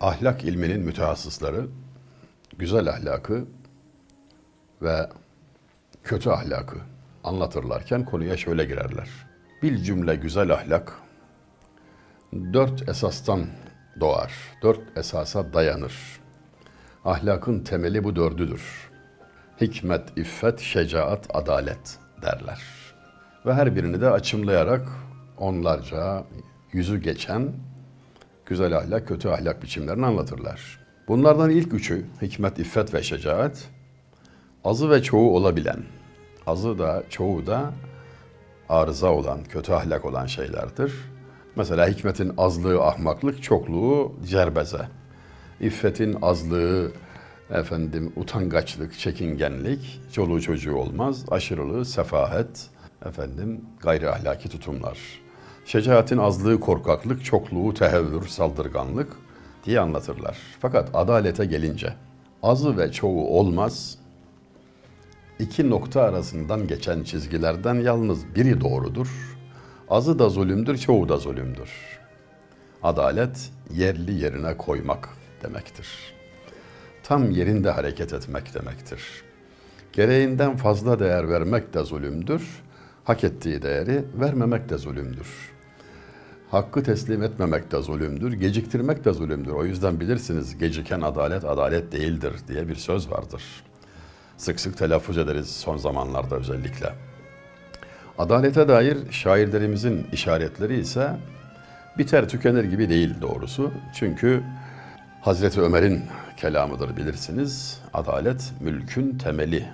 ahlak ilminin mütehassısları güzel ahlakı ve kötü ahlakı anlatırlarken konuya şöyle girerler. Bir cümle güzel ahlak dört esastan doğar, dört esasa dayanır. Ahlakın temeli bu dördüdür. Hikmet, iffet, şecaat, adalet derler. Ve her birini de açımlayarak onlarca yüzü geçen güzel ahlak, kötü ahlak biçimlerini anlatırlar. Bunlardan ilk üçü hikmet, iffet ve şecaat azı ve çoğu olabilen, azı da çoğu da arıza olan, kötü ahlak olan şeylerdir. Mesela hikmetin azlığı ahmaklık, çokluğu cerbeze. İffetin azlığı efendim utangaçlık, çekingenlik, çoluğu çocuğu olmaz, aşırılığı sefahet, efendim gayri ahlaki tutumlar. Şecaatin azlığı korkaklık, çokluğu tehevvür, saldırganlık diye anlatırlar. Fakat adalete gelince azı ve çoğu olmaz, iki nokta arasından geçen çizgilerden yalnız biri doğrudur. Azı da zulümdür, çoğu da zulümdür. Adalet yerli yerine koymak demektir. Tam yerinde hareket etmek demektir. Gereğinden fazla değer vermek de zulümdür. Hak ettiği değeri vermemek de zulümdür. Hakkı teslim etmemek de zulümdür, geciktirmek de zulümdür. O yüzden bilirsiniz geciken adalet adalet değildir diye bir söz vardır. Sık sık telaffuz ederiz son zamanlarda özellikle. Adalete dair şairlerimizin işaretleri ise biter tükenir gibi değil doğrusu. Çünkü Hazreti Ömer'in kelamıdır bilirsiniz. Adalet mülkün temeli.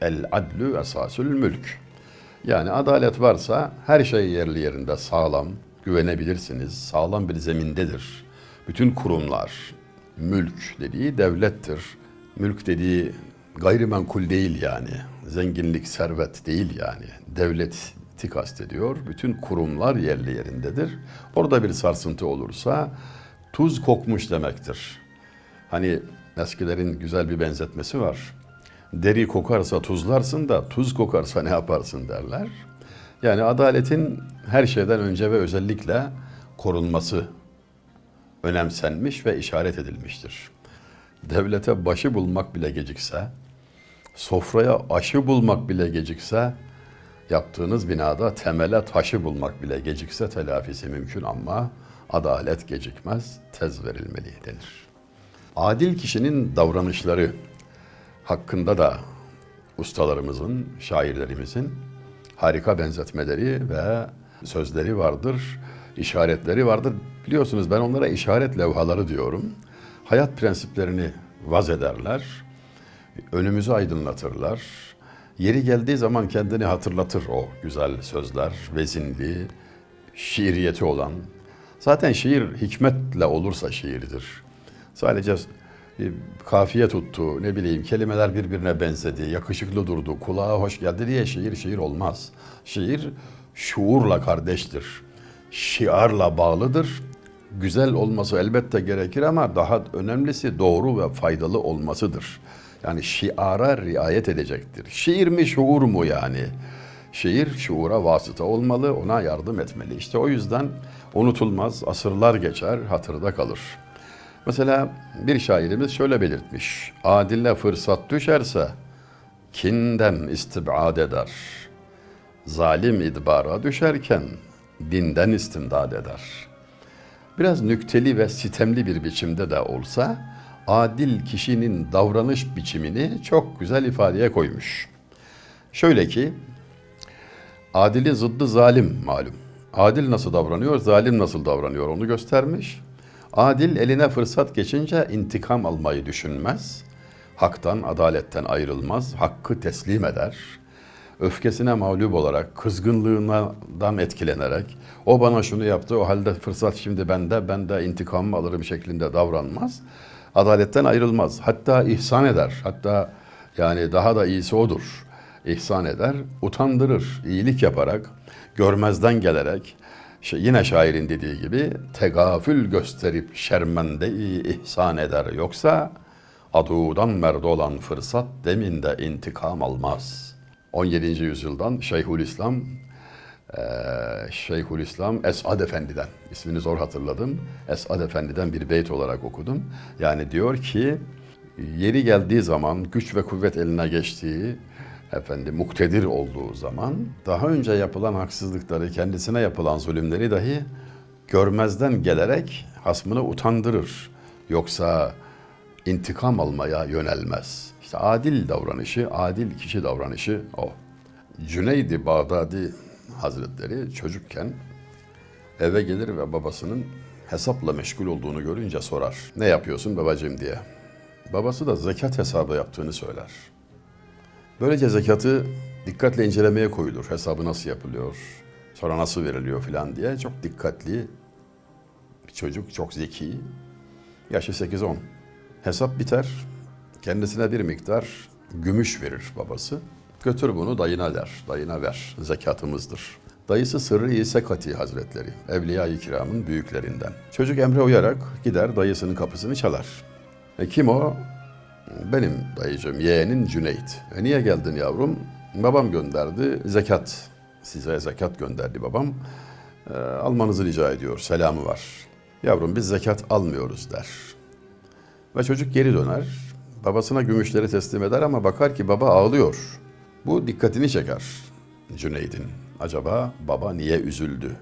El adlü esasül mülk. Yani adalet varsa her şey yerli yerinde sağlam, güvenebilirsiniz. Sağlam bir zemindedir. Bütün kurumlar, mülk dediği devlettir. Mülk dediği gayrimenkul değil yani. Zenginlik, servet değil yani. Devleti kastediyor. Bütün kurumlar yerli yerindedir. Orada bir sarsıntı olursa tuz kokmuş demektir. Hani eskilerin güzel bir benzetmesi var. Deri kokarsa tuzlarsın da tuz kokarsa ne yaparsın derler. Yani adaletin her şeyden önce ve özellikle korunması önemsenmiş ve işaret edilmiştir. Devlete başı bulmak bile gecikse, sofraya aşı bulmak bile gecikse, yaptığınız binada temele taşı bulmak bile gecikse telafisi mümkün ama adalet gecikmez, tez verilmeli denir. Adil kişinin davranışları hakkında da ustalarımızın, şairlerimizin harika benzetmeleri ve sözleri vardır, işaretleri vardır. Biliyorsunuz ben onlara işaret levhaları diyorum. Hayat prensiplerini vaz ederler, önümüzü aydınlatırlar. Yeri geldiği zaman kendini hatırlatır o güzel sözler, vezinli, şiiriyeti olan. Zaten şiir hikmetle olursa şiirdir. Sadece kafiye tuttu, ne bileyim kelimeler birbirine benzedi, yakışıklı durdu, kulağa hoş geldi diye şiir şiir olmaz. Şiir şuurla kardeştir. Şiarla bağlıdır. Güzel olması elbette gerekir ama daha önemlisi doğru ve faydalı olmasıdır. Yani şiara riayet edecektir. Şiir mi şuur mu yani? Şiir şuura vasıta olmalı, ona yardım etmeli. İşte o yüzden unutulmaz, asırlar geçer, hatırda kalır. Mesela bir şairimiz şöyle belirtmiş. Adile fırsat düşerse kinden istibad eder. Zalim idbara düşerken dinden istimdad eder. Biraz nükteli ve sitemli bir biçimde de olsa adil kişinin davranış biçimini çok güzel ifadeye koymuş. Şöyle ki adili zıddı zalim malum. Adil nasıl davranıyor, zalim nasıl davranıyor onu göstermiş. Adil eline fırsat geçince intikam almayı düşünmez. Haktan, adaletten ayrılmaz, hakkı teslim eder. Öfkesine mağlup olarak, kızgınlığından etkilenerek, o bana şunu yaptı, o halde fırsat şimdi bende, ben de intikamımı alırım şeklinde davranmaz. Adaletten ayrılmaz. Hatta ihsan eder. Hatta yani daha da iyisi odur. İhsan eder, utandırır, iyilik yaparak, görmezden gelerek, yine şairin dediği gibi tegafül gösterip şermende-i ihsan eder. Yoksa adudan merde olan fırsat deminde intikam almaz. 17. yüzyıldan Şeyhülislam Ee, Şeyhülislam Esad Efendi'den, ismini zor hatırladım. Esad Efendi'den bir beyt olarak okudum. Yani diyor ki, yeri geldiği zaman, güç ve kuvvet eline geçtiği, efendim muktedir olduğu zaman, daha önce yapılan haksızlıkları, kendisine yapılan zulümleri dahi görmezden gelerek hasmını utandırır. Yoksa intikam almaya yönelmez. İşte adil davranışı, adil kişi davranışı o. Cüneydi Bağdadi Hazretleri çocukken eve gelir ve babasının hesapla meşgul olduğunu görünce sorar. Ne yapıyorsun babacığım diye. Babası da zekat hesabı yaptığını söyler. Böylece zekatı dikkatle incelemeye koyulur. Hesabı nasıl yapılıyor, sonra nasıl veriliyor filan diye çok dikkatli bir çocuk, çok zeki. Yaşı 8-10. Hesap biter. Kendisine bir miktar gümüş verir babası. Götür bunu dayına der. Dayına ver. Zekatımızdır. Dayısı Sırrı İsa Kati Hazretleri. Evliya-i Kiram'ın büyüklerinden. Çocuk emre uyarak gider dayısının kapısını çalar. E kim o? Benim dayıcım, yeğenin Cüneyt. E niye geldin yavrum? Babam gönderdi, zekat. Size zekat gönderdi babam. E, almanızı rica ediyor, selamı var. Yavrum biz zekat almıyoruz der. Ve çocuk geri döner. Babasına gümüşleri teslim eder ama bakar ki baba ağlıyor. Bu dikkatini çeker Cüneyd'in. Acaba baba niye üzüldü?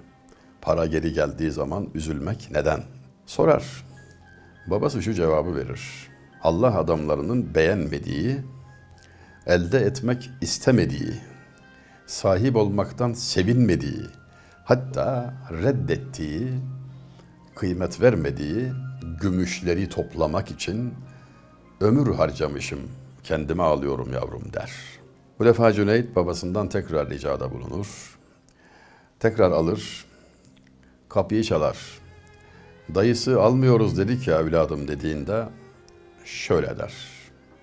Para geri geldiği zaman üzülmek neden? Sorar. Babası şu cevabı verir. Allah adamlarının beğenmediği, elde etmek istemediği, sahip olmaktan sevinmediği, hatta reddettiği, kıymet vermediği gümüşleri toplamak için ömür harcamışım, kendime alıyorum yavrum der. Bu defa Cüneyt babasından tekrar ricada bulunur. Tekrar alır, kapıyı çalar. Dayısı almıyoruz dedik ya evladım dediğinde şöyle der.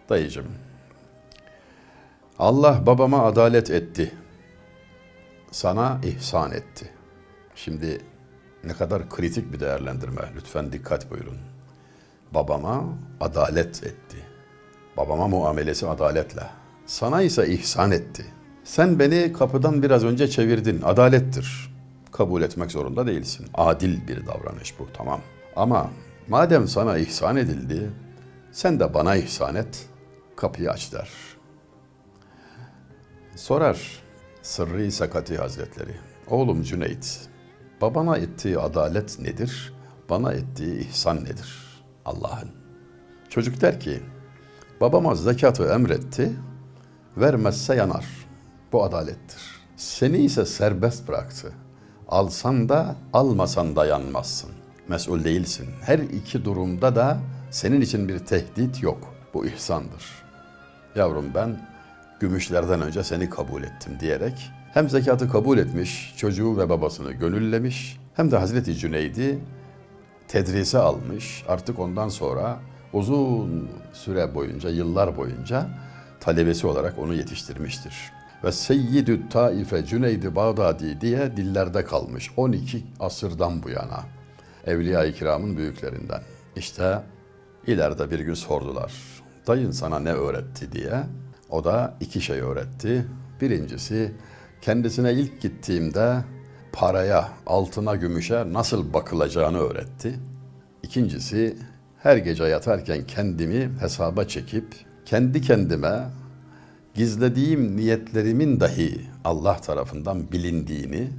Dayıcım, Allah babama adalet etti. Sana ihsan etti. Şimdi ne kadar kritik bir değerlendirme. Lütfen dikkat buyurun. Babama adalet etti. Babama muamelesi adaletle. Sana ise ihsan etti. Sen beni kapıdan biraz önce çevirdin. Adalettir. Kabul etmek zorunda değilsin. Adil bir davranış bu tamam. Ama madem sana ihsan edildi, sen de bana ihsan et. Kapıyı aç der. Sorar Sırrı Sakati Hazretleri. Oğlum Cüneyt, babana ettiği adalet nedir? Bana ettiği ihsan nedir? Allah'ın. Çocuk der ki, babama zekatı emretti, vermezse yanar. Bu adalettir. Seni ise serbest bıraktı. Alsan da almasan da yanmazsın. Mesul değilsin. Her iki durumda da senin için bir tehdit yok. Bu ihsandır. Yavrum ben gümüşlerden önce seni kabul ettim diyerek hem zekatı kabul etmiş, çocuğu ve babasını gönüllemiş hem de Hazreti Cüneyd'i tedrise almış. Artık ondan sonra uzun süre boyunca, yıllar boyunca talebesi olarak onu yetiştirmiştir. Ve Seyyidü Taife Cüneydi Bağdadi diye dillerde kalmış 12 asırdan bu yana. Evliya-i Kiram'ın büyüklerinden. İşte ileride bir gün sordular. Dayın sana ne öğretti diye. O da iki şey öğretti. Birincisi kendisine ilk gittiğimde paraya, altına, gümüşe nasıl bakılacağını öğretti. İkincisi her gece yatarken kendimi hesaba çekip kendi kendime gizlediğim niyetlerimin dahi Allah tarafından bilindiğini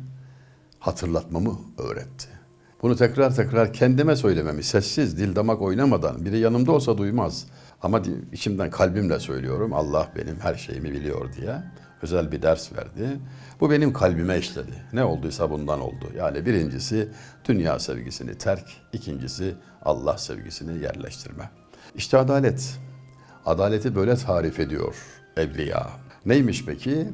hatırlatmamı öğretti. Bunu tekrar tekrar kendime söylememi, sessiz, dil damak oynamadan, biri yanımda olsa duymaz. Ama içimden kalbimle söylüyorum, Allah benim her şeyimi biliyor diye özel bir ders verdi. Bu benim kalbime işledi. Ne olduysa bundan oldu. Yani birincisi dünya sevgisini terk, ikincisi Allah sevgisini yerleştirme. İşte adalet. Adaleti böyle tarif ediyor evliya. Neymiş peki?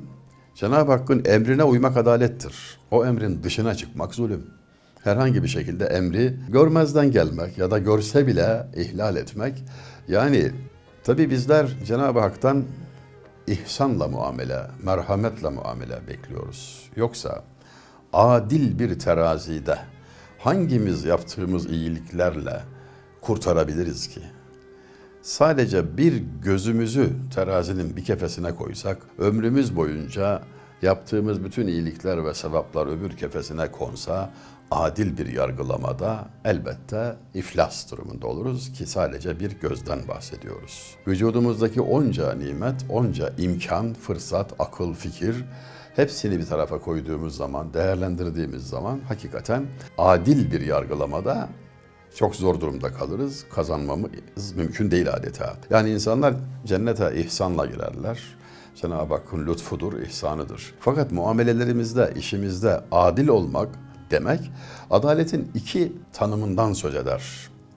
Cenab-ı Hakk'ın emrine uymak adalettir. O emrin dışına çıkmak zulüm. Herhangi bir şekilde emri görmezden gelmek ya da görse bile ihlal etmek. Yani tabi bizler Cenab-ı Hak'tan ihsanla muamele, merhametle muamele bekliyoruz. Yoksa adil bir terazide hangimiz yaptığımız iyiliklerle kurtarabiliriz ki? Sadece bir gözümüzü terazinin bir kefesine koysak ömrümüz boyunca yaptığımız bütün iyilikler ve sevaplar öbür kefesine konsa adil bir yargılamada elbette iflas durumunda oluruz ki sadece bir gözden bahsediyoruz. Vücudumuzdaki onca nimet, onca imkan, fırsat, akıl, fikir hepsini bir tarafa koyduğumuz zaman, değerlendirdiğimiz zaman hakikaten adil bir yargılamada çok zor durumda kalırız. Kazanmamız mümkün değil adeta. Yani insanlar cennete ihsanla girerler. Cenab-ı Hakk'ın lütfudur, ihsanıdır. Fakat muamelelerimizde, işimizde adil olmak demek adaletin iki tanımından söz eder.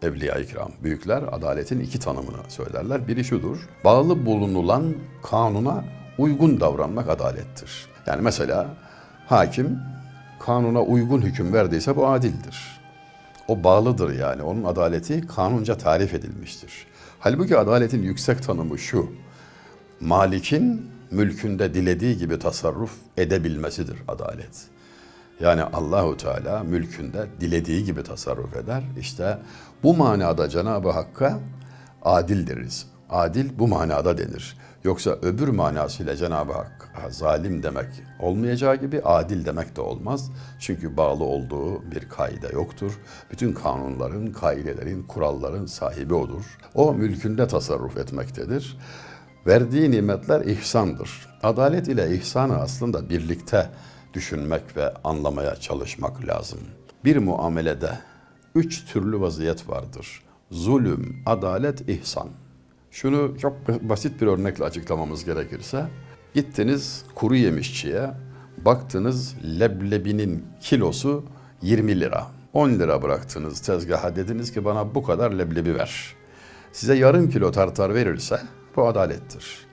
Evliya-i kiram, büyükler adaletin iki tanımını söylerler. Biri şudur, bağlı bulunulan kanuna uygun davranmak adalettir. Yani mesela hakim kanuna uygun hüküm verdiyse bu adildir. O bağlıdır yani. Onun adaleti kanunca tarif edilmiştir. Halbuki adaletin yüksek tanımı şu. Malik'in mülkünde dilediği gibi tasarruf edebilmesidir adalet. Yani Allahu Teala mülkünde dilediği gibi tasarruf eder. İşte bu manada Cenab-ı Hakk'a adil deriz. Adil bu manada denir. Yoksa öbür manasıyla Cenab-ı Hak zalim demek olmayacağı gibi adil demek de olmaz. Çünkü bağlı olduğu bir kaide yoktur. Bütün kanunların, kaidelerin, kuralların sahibi odur. O mülkünde tasarruf etmektedir. Verdiği nimetler ihsandır. Adalet ile ihsanı aslında birlikte düşünmek ve anlamaya çalışmak lazım. Bir muamelede üç türlü vaziyet vardır. Zulüm, adalet, ihsan. Şunu çok basit bir örnekle açıklamamız gerekirse, gittiniz kuru yemişçiye, baktınız leblebinin kilosu 20 lira. 10 lira bıraktınız tezgaha dediniz ki bana bu kadar leblebi ver. Size yarım kilo tartar verirse bu adalettir.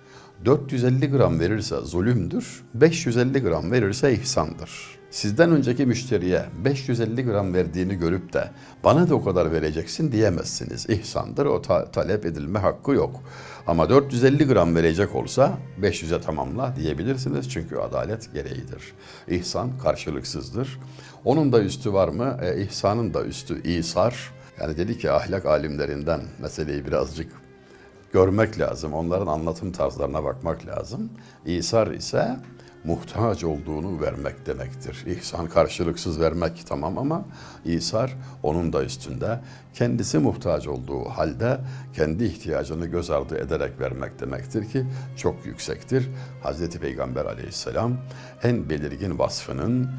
450 gram verirse zulümdür, 550 gram verirse ihsandır. Sizden önceki müşteriye 550 gram verdiğini görüp de bana da o kadar vereceksin diyemezsiniz. İhsandır, o ta- talep edilme hakkı yok. Ama 450 gram verecek olsa 500'e tamamla diyebilirsiniz çünkü adalet gereğidir. İhsan karşılıksızdır. Onun da üstü var mı? E, ihsanın da üstü İsar. Yani dedi ki ahlak alimlerinden meseleyi birazcık görmek lazım. Onların anlatım tarzlarına bakmak lazım. İsar ise muhtaç olduğunu vermek demektir. İhsan karşılıksız vermek tamam ama İsar onun da üstünde. Kendisi muhtaç olduğu halde kendi ihtiyacını göz ardı ederek vermek demektir ki çok yüksektir. Hazreti Peygamber aleyhisselam en belirgin vasfının,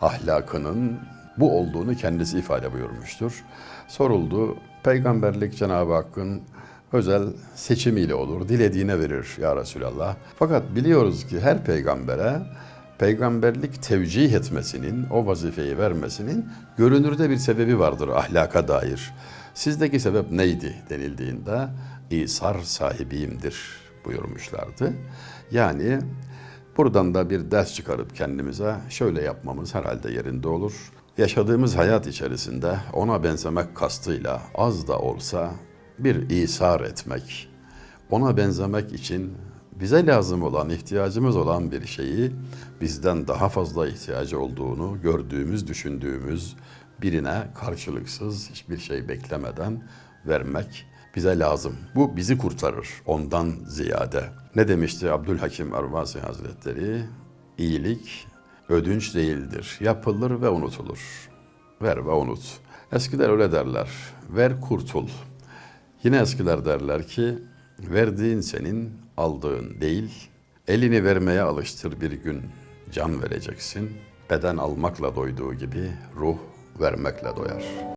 ahlakının bu olduğunu kendisi ifade buyurmuştur. Soruldu, peygamberlik Cenab-ı Hakk'ın özel seçimiyle olur. Dilediğine verir ya Resulallah. Fakat biliyoruz ki her peygambere peygamberlik tevcih etmesinin, o vazifeyi vermesinin görünürde bir sebebi vardır ahlaka dair. Sizdeki sebep neydi denildiğinde İsar sahibiyimdir buyurmuşlardı. Yani buradan da bir ders çıkarıp kendimize şöyle yapmamız herhalde yerinde olur. Yaşadığımız hayat içerisinde ona benzemek kastıyla az da olsa bir isar etmek, ona benzemek için bize lazım olan, ihtiyacımız olan bir şeyi bizden daha fazla ihtiyacı olduğunu gördüğümüz, düşündüğümüz birine karşılıksız hiçbir şey beklemeden vermek bize lazım. Bu bizi kurtarır ondan ziyade. Ne demişti Abdülhakim Arvasi Hazretleri? İyilik ödünç değildir. Yapılır ve unutulur. Ver ve unut. Eskiler öyle derler. Ver kurtul. Yine eskiler derler ki verdiğin senin, aldığın değil. Elini vermeye alıştır bir gün can vereceksin. Beden almakla doyduğu gibi ruh vermekle doyar.